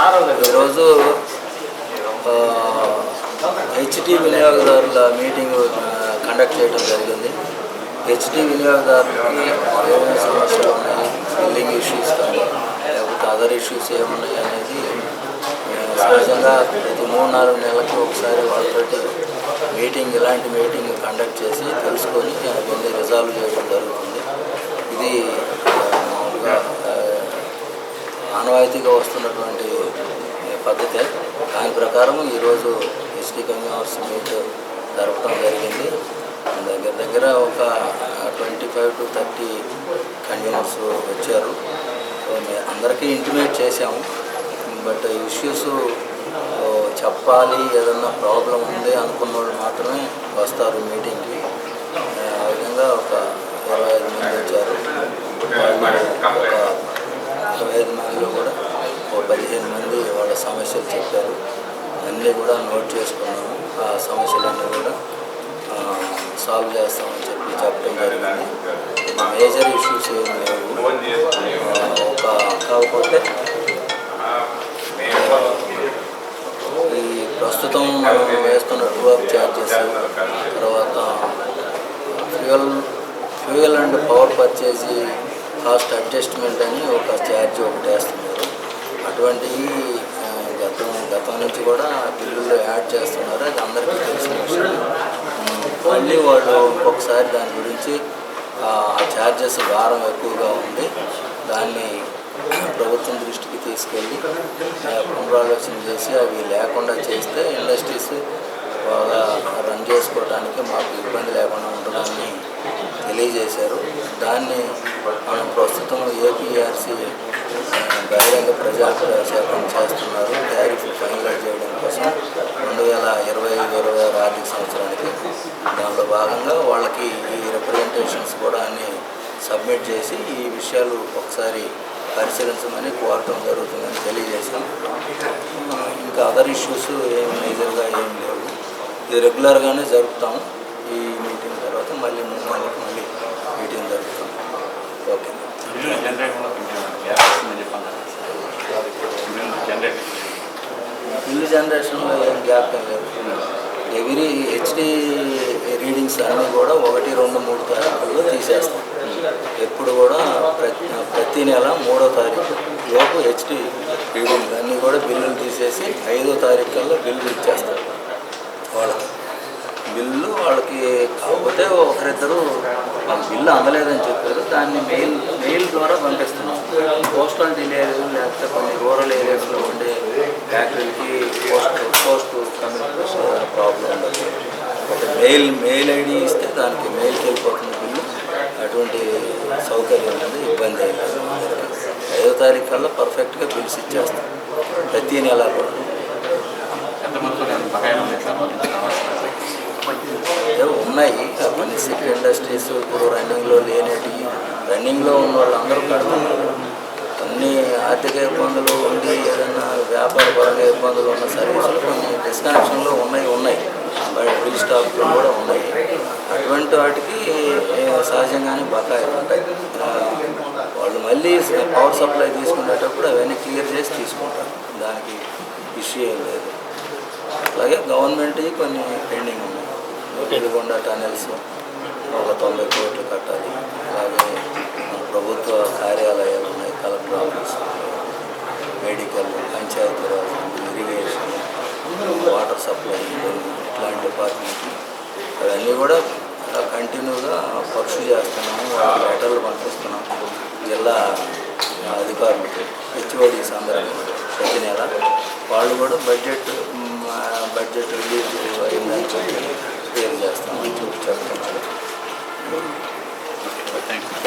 ఈరోజు హెచ్డి వినియోగదారుల meeting conduct చేయడం జరిగింది. హెచ్డి వినియోగదారులకి ఏమేమి సమస్యలు ఉన్నాయి బిల్లింగ్ ఇష్యూస్ కానీ లేకపోతే అదర్ ఇష్యూస్ ఏమున్నాయి అనేది సహజంగా ప్రతి మూడున్నర నెలలకు ఒకసారి వాళ్ళతో మీటింగ్ ఇలాంటి మీటింగ్ కండక్ట్ చేసి తెలుసుకొని దాన్ని రిజాల్వ్ చేయడం జరుగుతుంది. ఇది ఆనవాయితీగా వస్తున్నటువంటి పద్ధతే దాని ప్రకారం ఈరోజు ఎస్టీ కమ్యూనివర్స్ మీట్ జరపడం జరిగింది. దగ్గర దగ్గర ఒక twenty five to thirty conveners వచ్చారు. సో అందరికీ ఇంటిమేట్ చేశాము. బట్ ఇష్యూస్ చెప్పాలి ఏదన్నా ప్రాబ్లం ఉంది అనుకున్న వాళ్ళు మాత్రమే వస్తారు మీటింగ్కి. ఆ విధంగా ఒక ఇరవై ఐదు మంది వచ్చారు. ఒక ఇరవై ఐదు మందిలో కూడా ఒక పదిహేను మంది వాళ్ళ సమస్యలు చెప్పారు. అన్నీ కూడా నోట్ చేసుకున్నాము. ఆ సమస్యలన్నీ కూడా సాల్వ్ చేస్తామని చెప్పి చెప్పడం జరిగింది. మేజర్ ఇష్యూస్ ఏమి లేవు. ఒక కాకపోతే ఈ ప్రస్తుతం మనం వేస్తున్న టూ అప్ ఛార్జెస్ తర్వాత fuel fuel and power purchase cost adjustment అని ఒక ఛార్జ్ ఒకటి వేస్తున్నారు. అటువంటివి గతం గతం నుంచి కూడా బిల్లులు యాడ్ చేస్తున్నారు. అది అందరికీ తెలిసిన విషయం. మళ్ళీ వాళ్ళు ఇంకొకసారి దాని గురించి ఆ ఛార్జెస్ భారం ఎక్కువగా ఉంది. దాన్ని ప్రభుత్వం దృష్టికి తీసుకెళ్ళి పునరాలోచన చేసి అవి లేకుండా చేస్తే ఇండస్ట్రీస్ బాగా రన్ చేసుకోవడానికి మాకు ఇబ్బంది లేకుండా ఉంటుందని తెలియజేశారు. దాన్ని మనం ప్రస్తుతం ఏపీఆర్సీ బహిరంగ ప్రజా చేస్తున్నారు. ట్యారిఫ్ ఫైనలైజ్ చేయడం కోసం రెండు వేల ఇరవై ఐదు ఇరవై ఆరు ఆర్థిక సంవత్సరానికి దానిలో భాగంగా వాళ్ళకి ఈ రిప్రజెంటేషన్స్ కూడా అన్ని సబ్మిట్ చేసి ఈ విషయాలు ఒకసారి పరిశీలించమని కోరటం జరుగుతుందని తెలియజేశాం. ఇంకా అదర్ ఇష్యూస్ ఏం మేజర్గా ఏం లేవు. ఇది రెగ్యులర్గానే జరుపుతాం. ఈ మీటింగ్ తర్వాత మళ్ళీ మూడు నెలలకు మళ్ళీ మీటింగ్ జరుపుతాం ఓకే. బిల్లు జనరేషన్లో ఏం గ్యాప్ లేదు. ఎవ్రీ హెచ్డి రీడింగ్స్ అన్నీ కూడా ఒకటి రెండు మూడు తారీఖుల్లో తీసేస్తాం. ఎప్పుడు కూడా ప్రతి ప్రతి నెల మూడో తారీఖు లోపు హెచ్డి రీడింగ్స్ అన్నీ కూడా బిల్లులు తీసేసి ఐదో తారీఖు కల్లా బిల్లు ఇచ్చేస్తారు. వాళ్ళకి. బిల్లు వాళ్ళకి కాకపోతే ఒకరిద్దరు వాళ్ళ బిల్లు అందలేదని చెప్పారు. దాన్ని మెయిల్ మెయిల్ ద్వారా పంపిస్తున్నాం. పోస్టల్ డిలే లేకపోతే కొన్ని రూరల్ ఏరియాస్లో ఉండే ఫ్యాక్టరీలకి పోస్ట్ పోస్ట్ కమ్యూనికేషన్ ప్రాబ్లం ఉండదు ఒక మెయిల్ మెయిల్ ఐడి ఇస్తే దానికి మెయిల్కి వెళ్ళిపోతుంది బిల్లు అటువంటి సౌకర్యం ఉంది ఇబ్బంది ఏం ఐదో తారీఖు కల్లా పర్ఫెక్ట్గా బిల్స్ ఇచ్చేస్తాం. ప్రతి నెల కూడా. ఉన్నాయి ఇండస్ట్రీస్ ఇప్పుడు రన్నింగ్లో లేనేటి రన్నింగ్లో ఉన్న వాళ్ళందరూ కడుతున్నారు. కొన్ని ఆర్థిక ఇబ్బందులు ఉండి ఏదైనా వ్యాపార పరంగా ఇబ్బందులు ఉన్న సర్వీసులు కొన్ని డిస్కనెక్షన్లు ఉన్నాయి ఉన్నాయి. బట్ బిల్ స్టాక్లు కూడా ఉన్నాయి. అటువంటి వాటికి సహజంగానే బకాయిలు ఉంటాయి వాళ్ళు మళ్ళీ పవర్ సప్లై తీసుకునేటప్పుడు అవన్నీ క్లియర్ చేసి తీసుకుంటారు. దానికి ఇష్యూ ఏం లేదు. అలాగే గవర్నమెంట్ కొన్ని పెండింగ్ ఉన్నాయి. వెలుగొండ టనెల్స్ ఒక తొంభై కోట్లు కట్టాలి. అలాగే మన ప్రభుత్వ కార్యాలయాలు ఉన్నాయి collector office medical Panchayati Raj irrigation water supply ఇట్లాంటి డిపార్ట్మెంట్ అవన్నీ కూడా కంటిన్యూగా పక్షులు చేస్తున్నాము లెటర్లు పంపిస్తున్నాం జిల్లా అధికారులు హెచ్ఓడి అందరికీ ప్రతి నెల వాళ్ళు కూడా బడ్జెట్ బడ్జెట్ రిలీజ్ అయిందని చెప్పి క్లియర్ చేస్తామని థ్యాంక్ యూ థ్యాంక్